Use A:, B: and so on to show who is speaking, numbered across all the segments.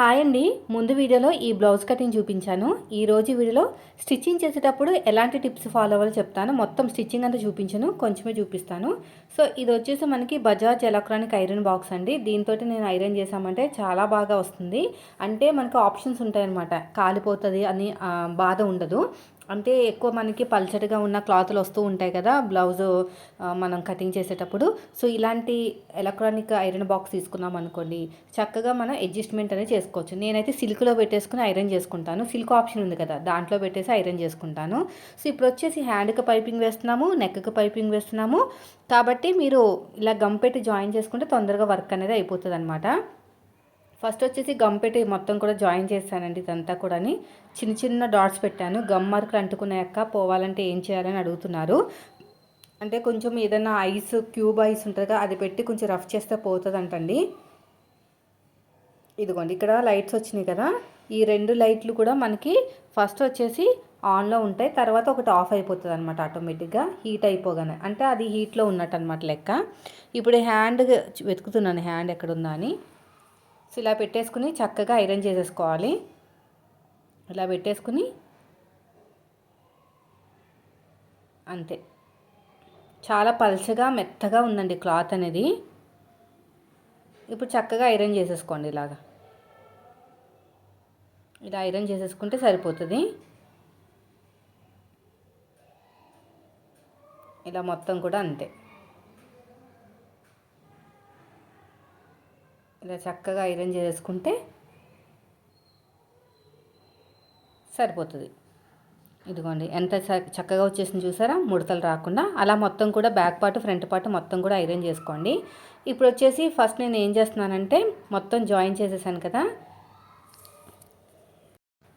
A: Hi అండి. ముందు వీడియోలో ఈ బ్లౌజ్ కటింగ్ చూపించాను. ఈ రోజు వీడియోలో స్టిచ్చింగ్ చేసేటప్పుడు ఎలాంటి టిప్స్ ఫాలో అవ్వాలో చెప్తాను. మొత్తం స్టిచ్చింగ్ అంతా చూపించను. కొంచెమే చూపిస్తాను. సో ఇది వచ్చేసి మనకి బజాజ్ ఎలక్ట్రానిక్ ఐరన్ బాక్స్ అండి. దీంతో నేను ఐరన్ చేసామంటే చాలా బాగా వస్తుంది. అంటే మనకు ఆప్షన్స్ ఉంటాయన్నమాట. కాలిపోతుంది అని బాధ ఉండదు. అంటే ఎక్కువ మనకి పల్చటిగా ఉన్న క్లాతులు వస్తూ ఉంటాయి కదా బ్లౌజ్ మనం కటింగ్ చేసేటప్పుడు. సో ఇలాంటి ఎలక్ట్రానిక్ ఐరన్ బాక్స్ తీసుకున్నాం అనుకోండి చక్కగా మనం అడ్జస్ట్మెంట్ అనేది చేసుకోవచ్చు. నేనైతే సిల్క్లో పెట్టేసుకుని ఐరన్ చేసుకుంటాను. సిల్క్ ఆప్షన్ ఉంది కదా దాంట్లో పెట్టేసి ఐరన్ చేసుకుంటాను. సో ఇప్పుడు వచ్చేసి హ్యాండ్కి పైపింగ్ వేస్తున్నాము నెక్కి పైపింగ్ వేస్తున్నాము. కాబట్టి మీరు ఇలా గమ్ పెట్టి జాయిన్ చేసుకుంటే తొందరగా వర్క్ అనేది అయిపోతుంది అనమాట ఫస్ట్ వచ్చేసి గమ్ పెట్టి మొత్తం కూడా జాయిన్ చేశానండి ఇదంతా కూడా చిన్న చిన్న డాట్స్ పెట్టాను. గమ్ మార్కులు అంటుకున్నాక పోవాలంటే ఏం చేయాలని అడుగుతున్నారు. అంటే కొంచెం ఏదైనా ఐస్ క్యూబ్ ఐస్ ఉంటుంది అది పెట్టి కొంచెం రఫ్ చేస్తే పోతుంది అంటండి ఇదిగోండి ఇక్కడ లైట్స్ వచ్చినాయి కదా. ఈ రెండు లైట్లు కూడా మనకి ఫస్ట్ వచ్చేసి ఆన్లో ఉంటాయి. తర్వాత ఒకటి ఆఫ్ అయిపోతుంది అనమాట ఆటోమేటిక్గా హీట్ అయిపోగానే. అంటే అది హీట్లో ఉన్నట్టు అనమాట లెక్క. ఇప్పుడు హ్యాండ్ వెతుకుతున్నాను. హ్యాండ్ ఎక్కడుందా అని. సో ఇలా పెట్టేసుకుని చక్కగా ఐరన్ చేసేసుకోవాలి. ఇలా పెట్టేసుకుని అంతే. చాలా పల్చగా మెత్తగా ఉందండి క్లాత్ అనేది. ఇప్పుడు చక్కగా ఐరన్ చేసేసుకోండి ఇలాగా. ఇలా ఐరన్ చేసేసుకుంటే సరిపోతుంది. ఇలా మొత్తం కూడా అంతే. ఇలా చక్కగా ఐరన్ చేసుకుంటే సరిపోతుంది. ఇదిగోండి ఎంత చ- చక్కగా వచ్చేసింది చూసారా? ముడతలు రాకుండా. అలా మొత్తం కూడా బ్యాక్ పార్ట్ ఫ్రంట్ పార్ట్ మొత్తం కూడా ఐరన్ చేసుకోండి. ఇప్పుడు వచ్చేసి ఫస్ట్ నేను ఏం చేస్తున్నానంటే మొత్తం జాయిన్ చేసేసాను కదా.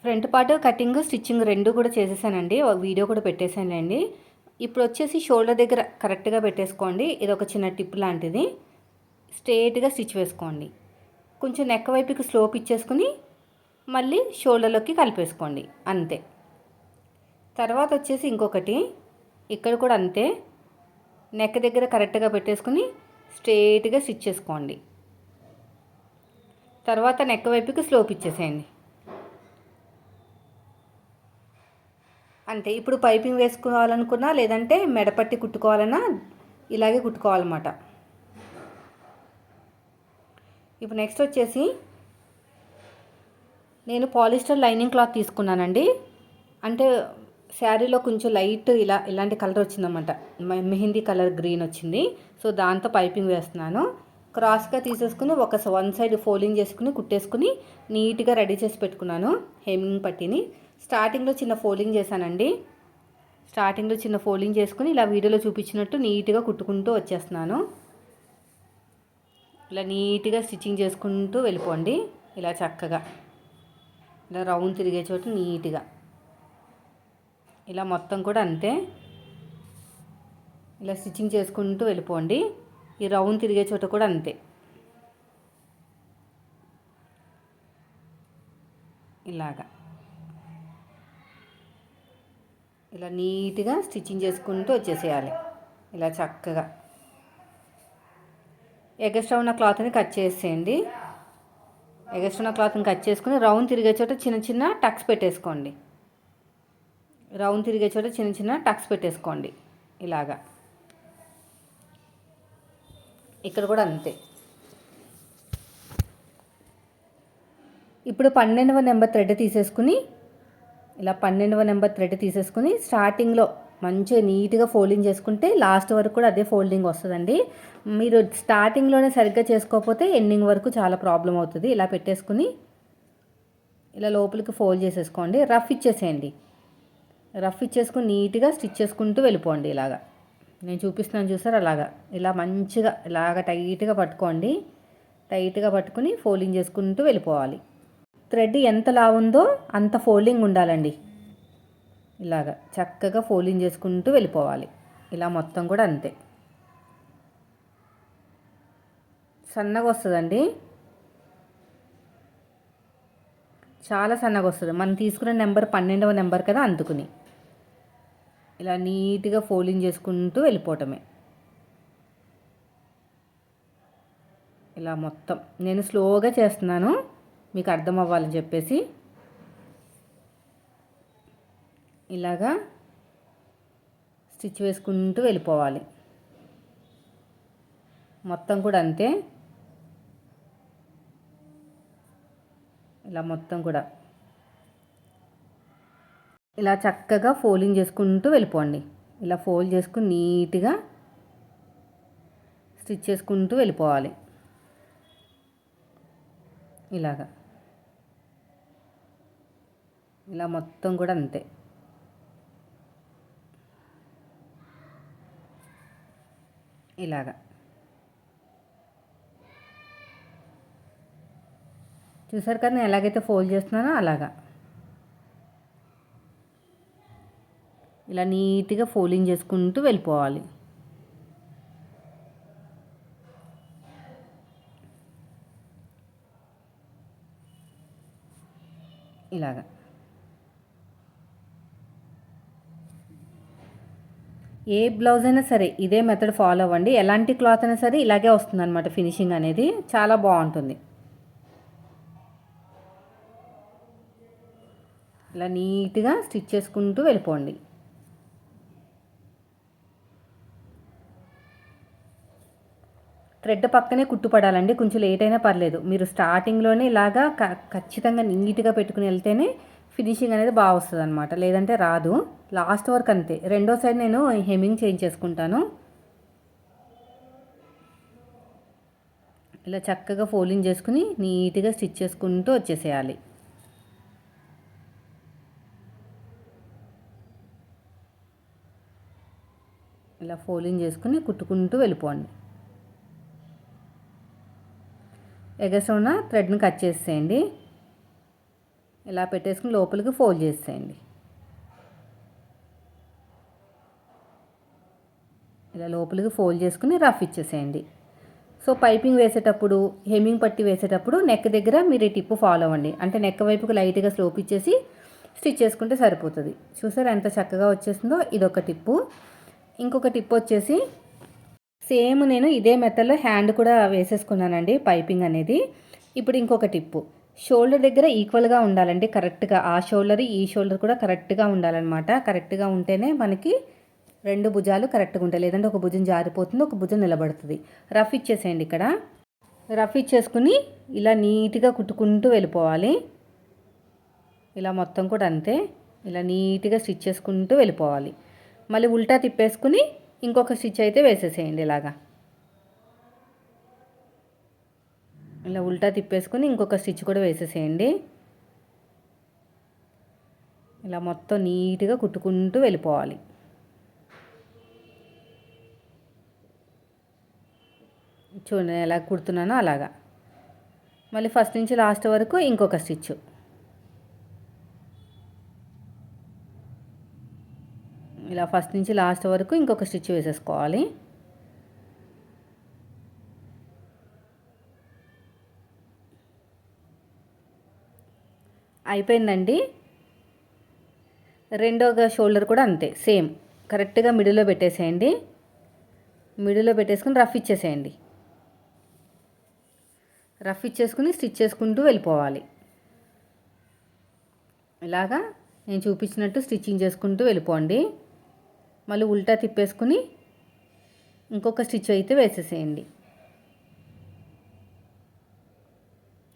A: ఫ్రంట్ పార్ట్ కటింగ్ స్టిచ్చింగ్ రెండు కూడా చేసేసానండి. ఒక వీడియో కూడా పెట్టేశానండి ఇప్పుడు వచ్చేసి షోల్డర్ దగ్గర కరెక్ట్గా పెట్టేసుకోండి. ఇది ఒక చిన్న టిప్ లాంటిది. స్ట్రేట్గా స్టిచ్ వేసుకోండి. కొంచెం నెక్ వైపుకి స్లోప్ ఇచ్చేసుకుని మళ్ళీ షోల్డర్లోకి కలిపేసుకోండి. అంతే. తర్వాత వచ్చేసి ఇంకొకటి. ఇక్కడ కూడా అంతే. నెక్ దగ్గర కరెక్ట్గా పెట్టేసుకుని స్ట్రేట్గా స్టిచ్ చేసుకోండి. తర్వాత నెక్ వైపుకి స్లోప్ ఇచ్చేసేయండి. అంతే. ఇప్పుడు పైపింగ్ వేసుకోవాలనుకున్నా లేదంటే మెడపట్టి కుట్టుకోవాలన్నా ఇలాగే కుట్టుకోవాలన్నమాట. ఇప్పుడు నెక్స్ట్ వచ్చేసి నేను పాలిస్టర్ లైనింగ్ క్లాత్ తీసుకున్నానండి. అంటే శారీలో కొంచెం లైట్ ఇలా ఇలాంటి కలర్ వచ్చిందన్నమాట. మెహందీ కలర్ గ్రీన్ వచ్చింది. సో దాంతో పైపింగ్ వేస్తున్నాను. క్రాస్గా తీసేసుకుని ఒక వన్ సైడ్ ఫోల్డింగ్ చేసుకుని కుట్టేసుకుని నీట్గా రెడీ చేసి పెట్టుకున్నాను హెమ్మింగ్ పట్టిని. స్టార్టింగ్లో చిన్న ఫోల్డింగ్ చేశానండి. స్టార్టింగ్లో చిన్న ఫోల్డింగ్ చేసుకుని ఇలా వీడియోలో చూపించినట్టు నీట్గా కుట్టుకుంటూ వచ్చేస్తున్నాను. ఇలా నీట్గా స్టిచ్చింగ్ చేసుకుంటూ వెళ్ళిపోండి. ఇలా చక్కగా. ఇలా రౌండ్ తిరిగే చోట నీట్గా. ఇలా మొత్తం కూడా అంతే. ఇలా స్టిచ్చింగ్ చేసుకుంటూ వెళ్ళిపోండి. ఈ రౌండ్ తిరిగే చోట కూడా అంతే. ఇలాగా. ఇలా నీట్గా స్టిచ్చింగ్ చేసుకుంటూ వచ్చేసేయాలి. ఇలా చక్కగా. ఎగస్ట్రా ఉన్న క్లాత్ని కట్ చేసేయండి. ఎగస్ట్రా ఉన్న క్లాత్ని కట్ చేసుకుని రౌండ్ తిరిగే చోట చిన్న చిన్న టక్స్ పెట్టేసుకోండి. రౌండ్ తిరిగే చోట చిన్న చిన్న టక్స్ పెట్టేసుకోండి. ఇలాగా. ఇక్కడ కూడా అంతే. ఇప్పుడు పన్నెండవ నెంబర్ థ్రెడ్ తీసేసుకుని ఇలా పన్నెండవ నెంబర్ థ్రెడ్ తీసేసుకుని స్టార్టింగ్లో మంచిగా నీట్గా ఫోల్డింగ్ చేసుకుంటే లాస్ట్ వరకు కూడా అదే ఫోల్డింగ్ వస్తుందండి. మీరు స్టార్టింగ్లోనే సరిగ్గా చేసుకోకపోతే ఎండింగ్ వరకు చాలా ప్రాబ్లం అవుతుంది. ఇలా పెట్టేసుకుని ఇలా లోపలికి ఫోల్డ్ చేసేసుకోండి. రఫ్ ఇచ్చేసేయండి. రఫ్ ఇచ్చేసుకుని నీట్గా స్టిచ్ చేసుకుంటూ వెళ్ళిపోండి ఇలాగా. నేను చూపిస్తున్నాను చూసారు? అలాగా. ఇలా మంచిగా ఇలాగ టైట్గా పట్టుకోండి. టైట్గా పట్టుకుని ఫోల్డింగ్ చేసుకుంటూ వెళ్ళిపోవాలి. థ్రెడ్ ఎంత లావుందో అంత ఫోల్డింగ్ ఉండాలండి. ఇలాగ చక్కగా ఫోల్డింగ్ చేసుకుంటూ వెళ్ళిపోవాలి. ఇలా మొత్తం కూడా అంతే. సన్నగా వస్తుందండి. చాలా సన్నగా వస్తుంది. మనం తీసుకున్న నెంబర్ పన్నెండవ నెంబర్ కదా అందుకుని. ఇలా నీట్గా ఫోల్డింగ్ చేసుకుంటూ వెళ్ళిపోవటమే. ఇలా మొత్తం. నేను స్లోగా చేస్తున్నాను. మీకు అర్థం అవ్వాలని చెప్పేసి. ఇలాగా స్టిచ్ వేసుకుంటూ వెళ్ళిపోవాలి. మొత్తం కూడా అంతే. ఇలా మొత్తం కూడా. ఇలా చక్కగా ఫోల్డింగ్ చేసుకుంటూ వెళ్ళిపోండి. ఇలా ఫోల్డ్ చేసుకుని నీట్గా స్టిచ్ చేసుకుంటూ వెళ్ళిపోవాలి. ఇలాగా. ఇలా మొత్తం కూడా అంతే. ఇలాగా. చూసారు కదా నేను ఎలాగైతే ఫోల్డ్ చేస్తున్నానో అలాగా. ఇలా నీట్గా ఫోల్డింగ్ చేసుకుంటూ వెళ్ళిపోవాలి. ఇలాగా. ఏ బ్లౌజ్ అయినా సరే ఇదే మెథడ్ ఫాలో అవ్వండి. ఎలాంటి క్లాత్ అయినా సరే ఇలాగే వస్తుంది అనమాట ఫినిషింగ్ అనేది. చాలా బాగుంటుంది. ఇలా నీట్గా స్టిచ్ చేసుకుంటూ వెళ్ళిపోండి. థ్రెడ్ పక్కనే కుట్టుపడాలండి. కొంచెం లేట్ అయినా పర్లేదు. మీరు స్టార్టింగ్లోనే ఇలాగా ఖచ్చితంగా నీట్గా పెట్టుకుని వెళ్తేనే ఫినిషింగ్ అనేది బాగా వస్తుంది అనమాట లేదంటే రాదు. లాస్ట్ వరకు అంతే. రెండో సైడ్ నేను హెమ్మింగ్ చేంజ్ చేసుకుంటాను. ఇలా చక్కగా ఫోల్డింగ్ చేసుకుని నీట్గా స్టిచ్ చేసుకుంటూ వచ్చేసేయాలి. ఇలా ఫోల్డింగ్ చేసుకుని కుట్టుకుంటూ వెళ్ళిపోండి. ఎగసోన థ్రెడ్ని కట్ చేసేయండి. ఇలా పెట్టేసుకుని లోపలికి ఫోల్డ్ చేసేయండి. ఇలా లోపలికి ఫోల్డ్ చేసుకుని రఫ్ ఇచ్చేసేయండి. సో పైపింగ్ వేసేటప్పుడు హెమ్మింగ్ పట్టి వేసేటప్పుడు నెక్ దగ్గర మీరు ఈ టిప్పు ఫాలో అవ్వండి. అంటే నెక్ వైపుకి లైట్గా స్లోప్ ఇచ్చేసి స్టిచ్ చేసుకుంటే సరిపోతుంది. చూసారు ఎంత చక్కగా వచ్చేసిందో? ఇదొక టిప్పు. ఇంకొక టిప్ వచ్చేసి సేమ్ నేను ఇదే మెథడ్లో హ్యాండ్ కూడా వేసేసుకున్నానండి పైపింగ్ అనేది. ఇప్పుడు ఇంకొక టిప్పు. షోల్డర్ దగ్గర ఈక్వల్గా ఉండాలండి. కరెక్ట్గా ఆ షోల్డర్ ఈ షోల్డర్ కూడా కరెక్ట్గా ఉండాలన్నమాట. కరెక్ట్గా ఉంటేనే మనకి రెండు భుజాలు కరెక్ట్గా ఉంటాయి. లేదంటే ఒక భుజం జారిపోతుంది ఒక భుజం నిలబడుతుంది. రఫ్ ఇచ్చేసేయండి ఇక్కడ. రఫ్ ఇచ్చేసుకుని ఇలా నీట్గా కుట్టుకుంటూ వెళ్ళిపోవాలి. ఇలా మొత్తం కూడా అంతే. ఇలా నీట్గా స్టిచ్ చేసుకుంటూ వెళ్ళిపోవాలి. మళ్ళీ ఉల్టా తిప్పేసుకుని ఇంకొక స్టిచ్ అయితే వేసేసేయండి ఇలాగా. ఇలా ఉల్టా తిప్పేసుకుని ఇంకొక స్టిచ్ కూడా వేసేసేయండి. ఇలా మొత్తం నీట్గా కుట్టుకుంటూ వెళ్ళిపోవాలి. చూడండి ఎలా కుడుతున్నానో అలాగా. మళ్ళీ ఫస్ట్ నుంచి లాస్ట్ వరకు ఇంకొక స్టిచ్. ఇలా ఫస్ట్ నుంచి లాస్ట్ వరకు ఇంకొక స్టిచ్ వేసేసుకోవాలి. అయిపోయిందండి. రెండోగా షోల్డర్ కూడా అంతే సేమ్. కరెక్ట్గా మిడిల్లో పెట్టేసేయండి. మిడిల్లో పెట్టేసుకుని రఫ్ ఇచ్చేసేయండి. రఫ్ ఇచ్చేసుకుని స్టిచ్ చేసుకుంటూ వెళ్ళిపోవాలి. ఇలాగా నేను చూపించినట్టు స్టిచ్చింగ్ చేసుకుంటూ వెళ్ళిపోండి. మళ్ళీ ఉల్టా తిప్పేసుకుని ఇంకొక స్టిచ్ అయితే వేసేసేయండి.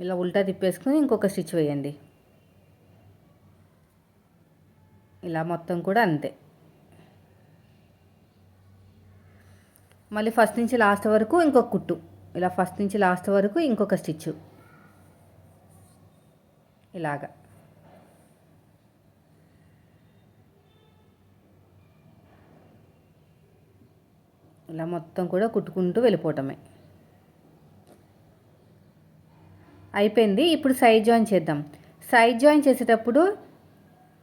A: ఇలా ఉల్టా తిప్పేసుకుని ఇంకొక స్టిచ్ వేయండి. ఇలా మొత్తం కూడా అంతే. మళ్ళీ ఫస్ట్ నుంచి లాస్ట్ వరకు ఇంకొక కుట్టు. ఇలా ఫస్ట్ నుంచి లాస్ట్ వరకు ఇంకొక స్టిచ్చు ఇలాగా. ఇలా మొత్తం కూడా కుట్టుకుంటూ వెళ్ళిపోవటమే. అయిపోయింది. ఇప్పుడు సైడ్ జాయిన్ చేద్దాం. సైడ్ జాయిన్ చేసేటప్పుడు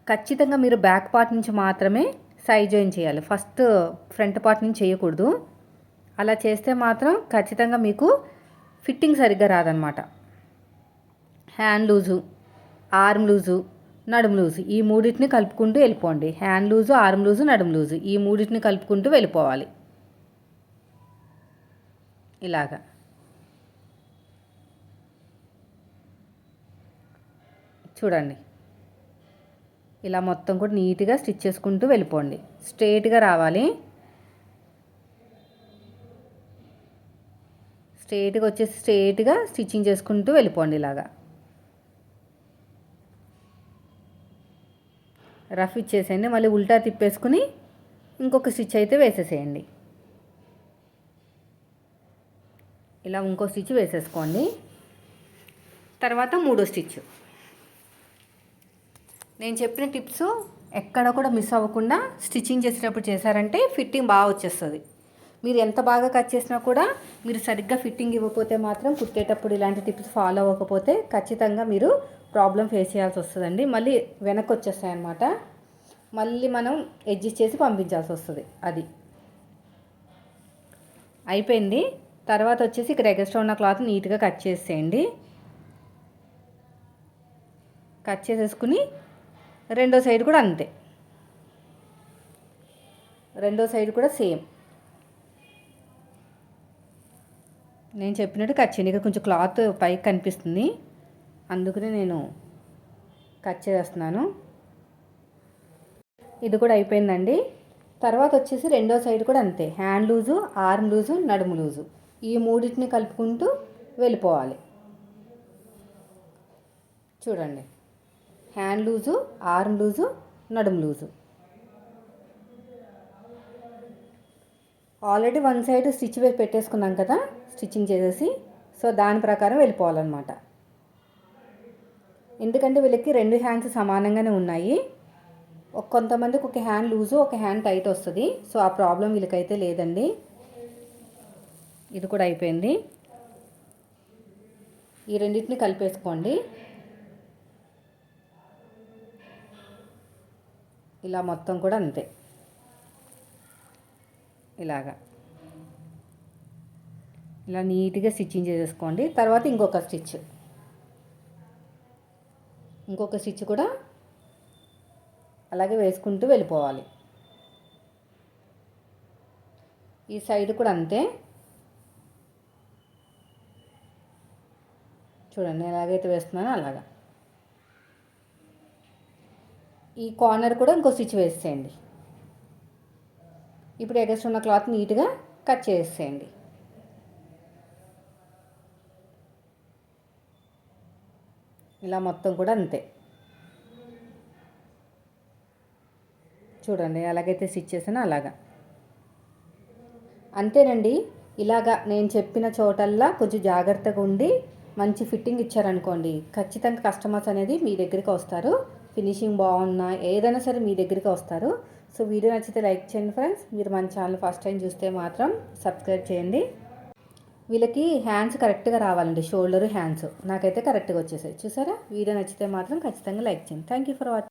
A: ఖచ్చితంగా మీరు బ్యాక్ పార్ట్ నుంచి మాత్రమే సైడ్ జాయిన్ చేయాలి. ఫస్ట్ ఫ్రంట్ పార్ట్ నుంచి చేయకూడదు. అలా చేస్తే మాత్రం ఖచ్చితంగా మీకు ఫిట్టింగ్ సరిగ్గా రాదనమాట. హ్యాండ్ లూజు ఆర్మ్ లూజు నడుము లూజు ఈ మూడింటిని కలుపుకుంటూ వెళ్ళిపోండి. హ్యాండ్ లూజు ఆర్మ్ లూజు నడుము లూజు ఈ మూడింటిని కలుపుకుంటూ వెళ్ళిపోవాలి. ఇలాగా. చూడండి. ఇలా మొత్తం కూడా నీట్గా స్టిచ్ చేసుకుంటూ వెళ్ళిపోండి. స్ట్రేట్గా రావాలి. స్ట్రేట్గా వచ్చేసి స్ట్రేట్గా స్టిచ్చింగ్ చేసుకుంటూ వెళ్ళిపోండి ఇలాగా. రఫ్ ఇచ్చేసేయండి. మళ్ళీ ఉల్టా తిప్పేసుకుని ఇంకొక స్టిచ్ అయితే వేసేసేయండి. ఇలా ఇంకో స్టిచ్ వేసేసుకోండి. తర్వాత మూడో స్టిచ్. నేను చెప్పిన టిప్స్ ఎక్కడ కూడా మిస్ అవ్వకుండా స్టిచ్చింగ్ చేసేటప్పుడు చేశారంటే ఫిట్టింగ్ బాగా వచ్చేస్తుంది. మీరు ఎంత బాగా కట్ చేసినా కూడా మీరు సరిగ్గా ఫిట్టింగ్ ఇవ్వకపోతే మాత్రం కుట్టేటప్పుడు ఇలాంటి టిప్స్ ఫాలో అవ్వకపోతే ఖచ్చితంగా మీరు ప్రాబ్లం ఫేస్ చేయాల్సి వస్తుందండి. మళ్ళీ వెనక్కి వచ్చేస్తాయి అన్నమాట మళ్ళీ మనం అడ్జస్ట్ చేసి పంపించాల్సి వస్తుంది అది. అయిపోయింది. తర్వాత వచ్చేసి ఇక్కడ ఎగస్ట్రా ఉన్న క్లాత్ నీట్గా కట్ చేసేయండి. కట్ చేసేసుకుని రెండో సైడ్ కూడా అంతే. రెండో సైడ్ కూడా సేమ్. నేను చెప్పినట్టు కట్ చేయండి. కొంచెం క్లాత్ పైకి కనిపిస్తుంది. అందుకనే నేను కట్ చేస్తున్నాను. ఇది కూడా అయిపోయిందండి. తర్వాత వచ్చేసి రెండో సైడ్ కూడా అంతే. హ్యాండ్ లూజు ఆర్మ్ లూజు నడుము లూజు. ఈ మూడింటిని కలుపుకుంటూ వెళ్ళిపోవాలి. చూడండి. హ్యాండ్ లూజు ఆర్మ్ లూజు నడుము loose. Already one side stitch వేసి పెట్టేసుకున్నాం కదా స్టిచ్చింగ్ చేసేసి. సో దాని ప్రకారం వెళ్ళిపోవాలన్నమాట. ఎందుకంటే వీళ్ళకి రెండు హ్యాండ్స్ సమానంగానే ఉన్నాయి. కొంతమందికి ఒక హ్యాండ్ లూజు ఒక హ్యాండ్ టైట్ వస్తుంది. సో ఆ ప్రాబ్లం వీళ్ళకైతే లేదండి. ఇది కూడా అయిపోయింది. ఈ రెండింటిని కలిపేసుకోండి. ఇలా మొత్తం కూడా అంతే. ఇలాగా. ఇలా నీట్గా స్టిచ్చింగ్ చేసేసుకోండి. తర్వాత ఇంకొక స్టిచ్. ఇంకొక స్టిచ్ కూడా అలాగే వేసుకుంటూ వెళ్ళిపోవాలి. ఈ సైడ్ కూడా అంతే. చూడండి ఎలాగైతే వేస్తున్నానో అలాగా. ఈ కార్నర్ కూడా ఇంకో స్టిచ్ వేసేయండి. ఇప్పుడు ఎగస్ట్ ఉన్న క్లాత్ నీట్గా కట్ చేసేయండి. ఇలా మొత్తం కూడా అంతే. చూడండి ఎలాగైతే స్టిచ్ చేసానో అలాగా. అంతేనండి ఇలాగా నేను చెప్పిన చోటల్లా కొంచెం జాగ్రత్తగా ఉండి మంచి ఫిట్టింగ్ ఇచ్చారనుకోండి ఖచ్చితంగా కస్టమర్స్ అనేది మీ దగ్గరికి వస్తారు. ఫినిషింగ్ బాగున్నా ఏదైనా సరే మీ దగ్గరికి వస్తారు. సో వీడియో నచ్చితే లైక్ చేయండి ఫ్రెండ్స్. మీరు మన ఛానల్ ఫస్ట్ టైం చూస్తే మాత్రం సబ్స్క్రైబ్ చేయండి. వీళ్ళకి హ్యాండ్స్ కరెక్ట్గా రావాలండి షోల్డర్ హ్యాండ్స్. నాకైతే కరెక్ట్గా వచ్చేసాయి. చూసారా? వీడియో నచ్చితే మాత్రం ఖచ్చితంగా లైక్ చేయండి. Thank you for watching